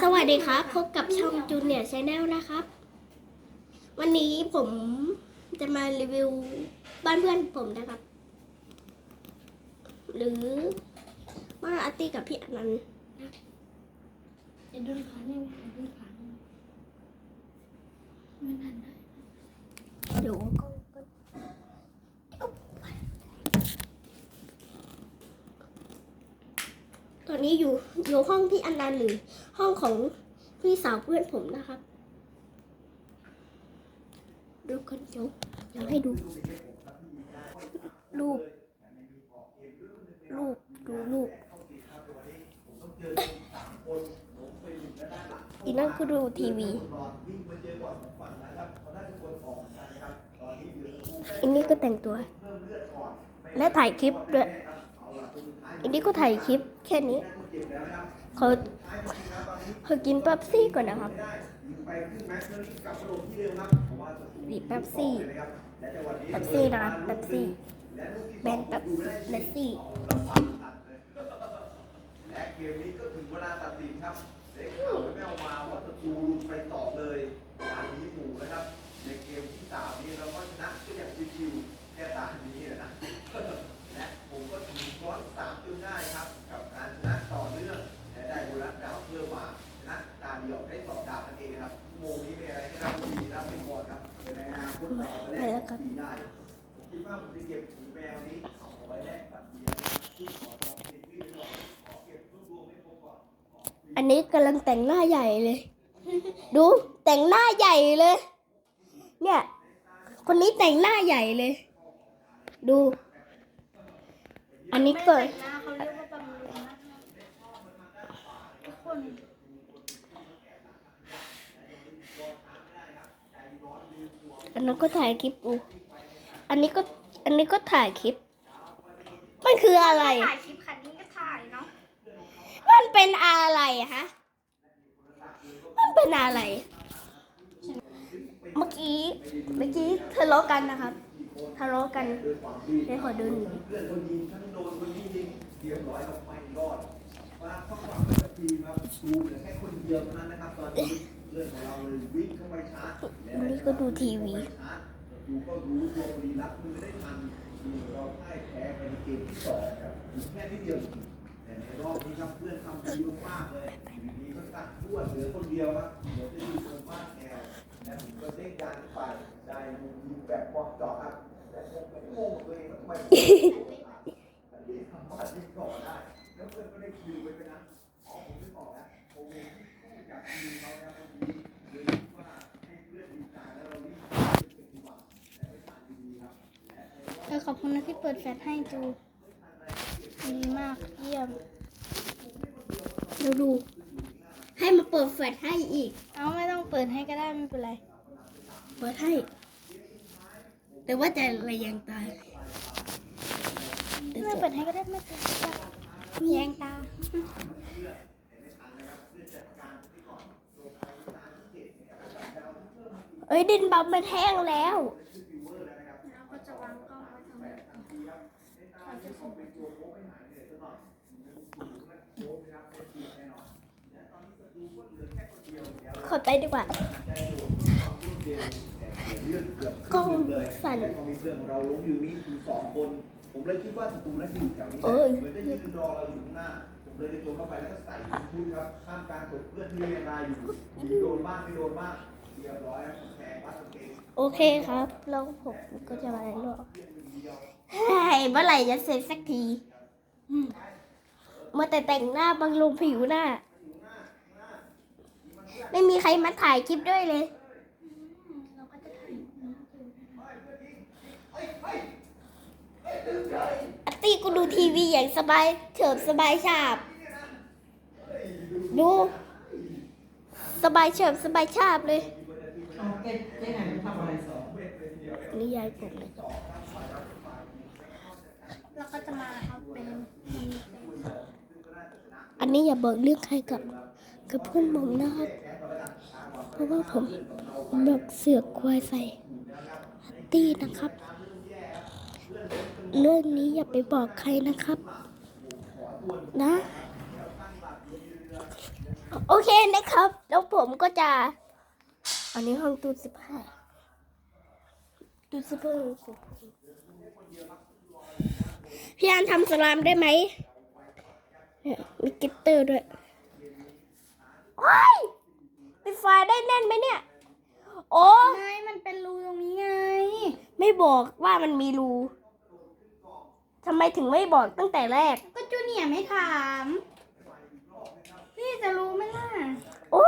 สวัสดีครับ พบกับช่องจูเนียร์ชาแนลนะครับ วันนี้ผมจะมารีวิวบ้านเพื่อนผมนะครับ หรือว่าอาร์ตี้กับพี่อนันต์จะดูขาเนี่ยจะดูขาเนี่ยไม่ทันได้เดี๋ยวก็ ตอนนี้อยู่อยู่ห้องพี่อนันต์หรือห้องของพี่สาวเพื่อนผมนะครับ ดูคนเดียวอยากให้ดู รูป รูป ดูรูป อีนั่นก็ดูทีวี อันนี้ก็แต่งตัว และถ่ายคลิปด้วย อันนี้ก็ถ่ายคลิปแค่นี้เขาเขากินเป๊ปซี่ก่อนนะครับบีเป๊ปซี่เป๊ปซี่นะครับเป๊ปซี่แบนเป๊ปเป๊ปซี่และเกมนี้ก็ถึงเวลาตัดสินครับเด็กไม่เอามาว่า คิดว่าผมจะเก็บสีแมวนี้เอาไว้แลกกับเบียร์ที่ขอจองเป็นที่ไปก่อนขอเก็บรวบรวมให้ครบก่อนอันนี้กำลังแต่งหน้าใหญ่เลย ดูแต่งหน้าใหญ่เลย เนี่ย คนนี้แต่งหน้าใหญ่เลย ดู อันนี้เกิด หน้าเขาเรียกว่าบำรุงนะคะทุกคนอันนั้นก็ถ่ายคลิปดู อันนี้ก็อันนี้ก็ถ่ายคลิป มันคืออะไร ถ่ายคลิปคันนี้ก็ถ่ายเนาะ มันเป็นอะไรอะฮะ มันเป็นอะไร เมื่อกี้ เมื่อกี้ทะเลาะกันนะครับ ทะเลาะกันให้ขอดูหน่อยเพื่อนคนยิงทั้งโดนคนยิงยิงเรียบร้อยครับไม่รอดมาเข้าฝั่งกับทีมครับดูเหลือแค่คนเดียวเท่านั้นนะครับตอนนี้เรื่องของเราเลยวิ่งเข้าไปชาร์จอันนี้ก็ดูทีวี ดูก็รู้ตัวบริรักมือได้ทันดูเราพ่ายแพ้ไปในเกมที่สองครับแค่นิดเดียวแต่ในรอบนี้ครับเพื่อนทำดีมากเลยอยู่ดีก็ตัดทั่วเหลือคนเดียวครับเดี๋ยวจะอยู่ตรงบ้านแอลและผมก็เด้งยางไปได้มุมยิงแบบบอลจาะครับแต่ผมไม่งงตัวเองว่าทำไมอันนี้ทำมาที่ก่อได้แล้วเพื่อนก็ได้คิวไปไปนะอ๋อ คุณนะที่เปิดแฟลชให้ดูดีมากเยี่ยมดูดู ให้มาเปิดแฟลชให้อีก เอาไม่ต้องเปิดให้ก็ได้ไม่เป็นไร เปิดให้ แต่ว่าจะระแยงตาไม่เปิดให้ก็ได้ไม่เป็นไรแยงตาเอ้ยดินบัมมันแห้งแล้ว เราก็จะวางกล้องไว้ตรงนี้ ขอไปดีกว่ากล้องสั่นแต่พอมีเพื่อนของเราล้มอยู่นี่คือสองคนผมเลยคิดว่าศัตรูนั้นอยู่แถวนี้แหเอ้ละยเหมือนจะยืนรอเราอยู่ข้างหน้า ผมเลยเดินตัวเข้าไปแล้วก็ใส่ชุดครับข้ามกลารตกเพื่อนที่เรียนรายอยู่มีโดนบ้างไม่โดนบ้างเรียบร้อยครับแข่งวัดตัวเองโอเคครับแล้วผมก็จะมาลอกเฮ้ยเมื่อไหร่จะเสร็จสักทีอืมมาแต่แต่งหน้าบางลงผิวหน้า ไม่มีใครมาถ่ายคลิปด้วยเลยเราก็จะถ่ายอาร์ตี้กูดูทีวีอย่างสบายเฉิบสบายฉาบ ดู สบายเฉิบสบายฉาบเลยเอาเจ๊เจ๊ไหนมันทำอะไรสองอันนี่ยายผมเลยเราก็จะมาเอาเป็นมีเป็นอันนี้อย่าบอกเรื่องใครกับ กับเพื่อนผมนะครับ เพราะว่าผมบอกเสือกควายใส่อาร์ตี้นะครับ เรื่องนี้อย่าไปบอกใครนะครับ นะ โอเคนะครับ แล้วผมก็จะ อันนี้ห้องตู้สิบห้าตู้สิบห้าของผมพี่อันทำสลามได้ไหมมีกิตเตอร์ด้วยโอ้ย ปิดไฟได้แน่นไหมเนี่ย โอ้ไงมันเป็นรูตรงนี้ไง ไม่บอกว่ามันมีรูทำไมถึงไม่บอกตั้งแต่แรก ก็จูเนียร์ไม่ถาม พี่จะรู้ไหมล่ะ โอ้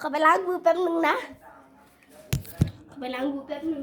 ขอไปล้างมือแป๊บนึงนะ ขอไปล้างมือแป๊บนึง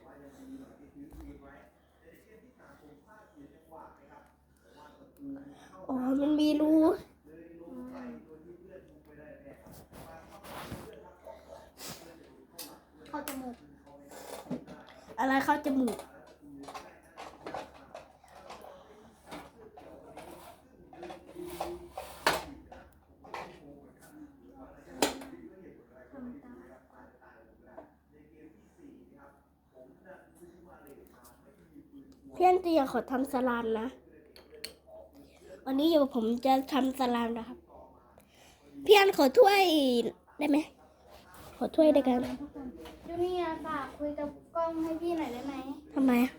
อ๋อ มันมีรูเข้าจมูก อะไรเข้าจมูกเพี่อนตียขอทำสลามนะ วันนี้อยู่ผมจะทำสลามนะครับเพี่อนขอถ้วยได้ไหม ขอถ้วยได้กันจูเนียร์ฝากคุยกับกล้องให้พี่หน่อยได้ไหม ทำไมอะ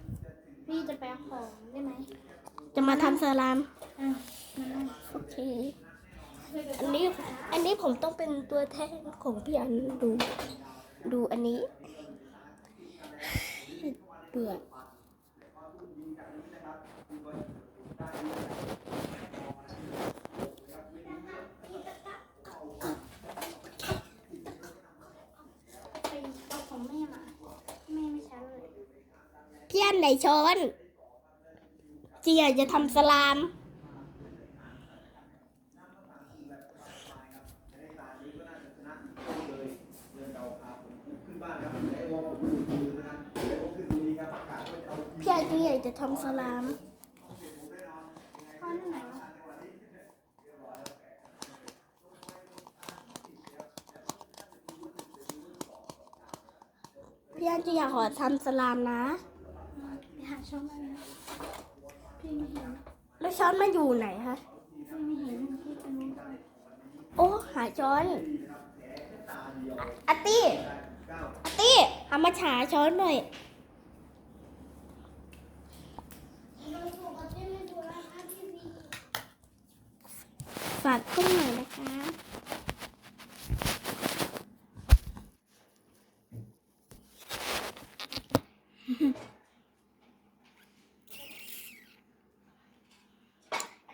พี่จะไปเอาของได้ไหม จะมาทำสลาม อะมานั่งโอเค อันนี้ อันนี้ผมต้องเป็นตัวแทนของพี่อันดู ดูอันนี้ เบื่อไปเอาของแม่มา แม่ไม่ใช้เลย พี่อันไหนช้อนเจียจะทำสลาม พี่อันเจียจะทำสลามข้าวที่ไหนวะพี่อันเจียขอทำสลามนะ ช่องได้ไหมพี่ไม่เห็นแล้วช้อนมาอยู่ไหนคะพี่ไม่เห็นพี่จะรู้โอ้หาช้อนอาตี้อาตี้เอามาฉาช้อนหน่อยฝากกล้งหน่อยนะคะ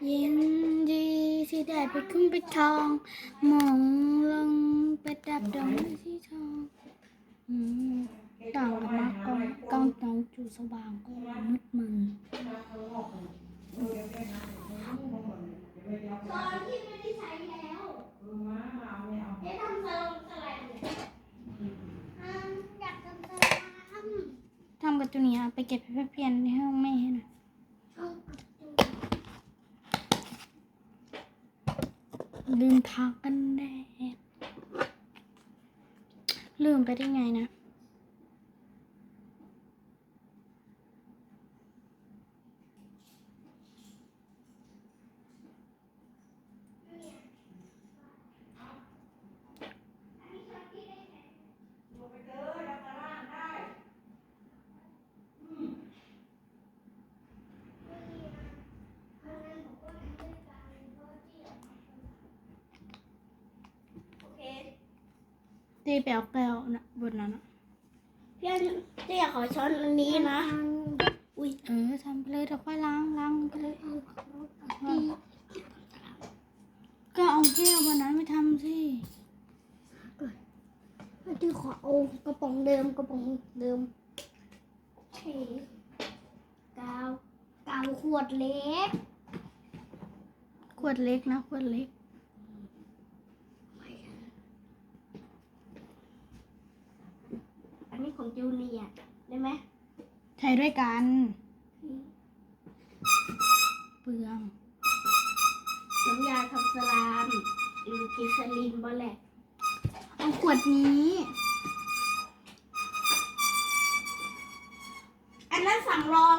ยินดีที่ ได้ไปขึ้นไปทองมองลงไปดับดวงที่ทองอืมต่างกันมากกล้องกล้องน้องจูสว่างก็มืดมึนตอนที่ไม่ได้ใช้แล้วได้ทำสลามสลามเนี่ยอยากทำสลามทำกับจูเนียร์ไปเก็บเพชรเพียนในห้องแม่ให้หน่อย ลืมทางกันแดดลืมไปได้ไงนะ โอเค ตีไปเอาแก้วนะบนนั้นน่ะพี่เจ๊ขอช้อนอันนี้นะ อุ้ยเออทำไปเลยเดี๋ยวค่อยล้างล้างไปเลยก็เอาแก้ววันนั้นไปทำสิที่ขอเอากระป๋องเดิมกระป๋องเดิมโอเคกาวกาวขวดเล็ก ขวดเล็กนะขวดเล็ก นนี้ของจูเนียร์ได้ไหมใช้ด้วยกัน เปลือง น้ำยาทำสลามหรือกินสลินบอแหละเอาขวดนี้ อันนั้นสำรอง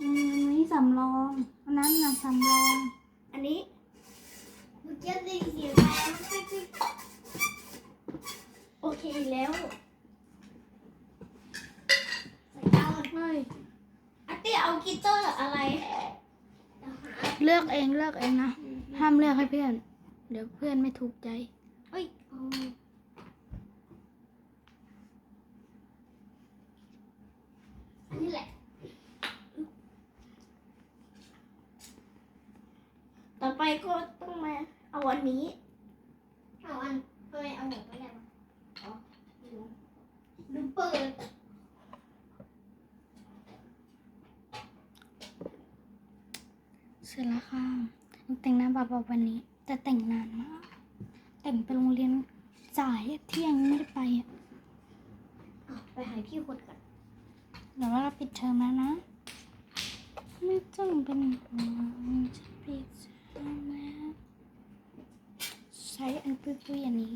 อืมอันนี้สำรองอันนั้นน่ะสำรอง อันนี้เมื่อกี้ได้ยินเสียงอะไรโอเคแล้วใส่กาวเฮ้ยอาเตี้ยเอากีเตอร์อะไรเลือกเองเลือกเองนะ ห้ามเลือกให้เพื่อน เดี๋ยวเพื่อนไม่ถูกใจ เอ้ยเอาอันนี้แหละ ต่อไปก็ต้องมาเอาอันนี้ เอาอันทำไมเอาหมดไม่ได้วะอ๋อลืมลืมเปิด เสร็จแล้วค่ะแต่งหน้าเบาๆวันนี้ แต่แต่งนานมาก แต่งไปโรงเรียนสายอะเที่ยงไม่ได้ไปอะอะไปหาพี่คนก่อนเดี๋ยวว่าเราปิดเทอมแล้วนะไม่ต้องเป็นห่วงจะปิดเทอมแล้วใช้อันปุยๆอันนี้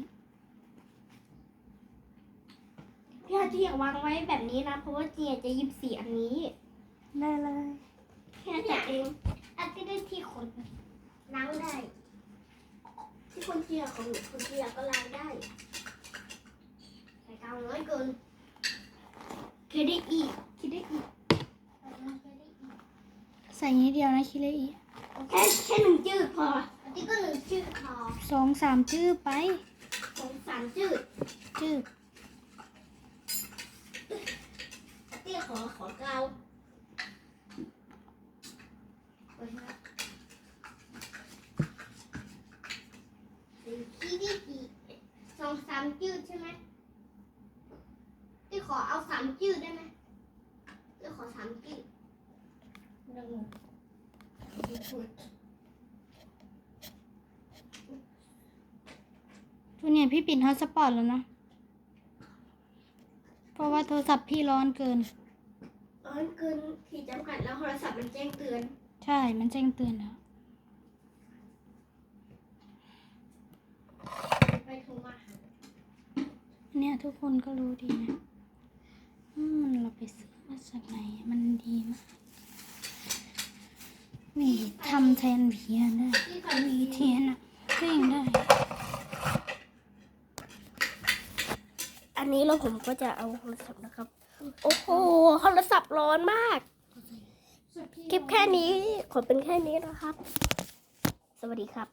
พี่อาเจียวางไว้แบบนี้นะ เพราะว่าเจียจะหยิบสีอันนี้ ได้เลยพี่อาจับเองอาที่ ได้ที่คนล้างได้ ที่คนเจียของคนเจียก็ล้างได้ใส่กาวน้อยเกินคิดได้อีกคิดได้อีกใส่น้อยคิดได้อีกใส่นิดเดียวนะคิเลอีแค่แค่หนึ่งจืดพออันนี้ก็หนึ่งจืดพอสองสามจื้อไปสองสามจืดจื้ออาเตี้ยขอขอกาวไปนะหนึ่งคิดได้อีกส องสามจืดใช่ไหมที่ขอเอาสามจืดได้ไหมที่ขอสามจืดหนึ่งจูเนี่ยร์พี่ปิดฮอตสปอตแล้วนะ เพราะว่าโทรศัพท์พี่ร้อนเกิน ร้อนเกินขีดจำกัดแล้วโทรศัพท์มันแจ้งเตือน ใช่ มันแจ้งเตือนแล้ว ไปโทรมาหา เนี่ยทุกคนก็รู้ดีนะอืมเราไปซื้อมาจากไหน มันดีมากนี่ทำแทนเพียนได้มีเทียนอะก็ยังได้ อันนี้แล้วผมก็จะเอาโทรศัพท์นะครับ โอ้โหโทรศัพท์ร้อนมาก คลิปแค่นี้ ขอเป็นแค่นี้นะครับ สวัสดีครับ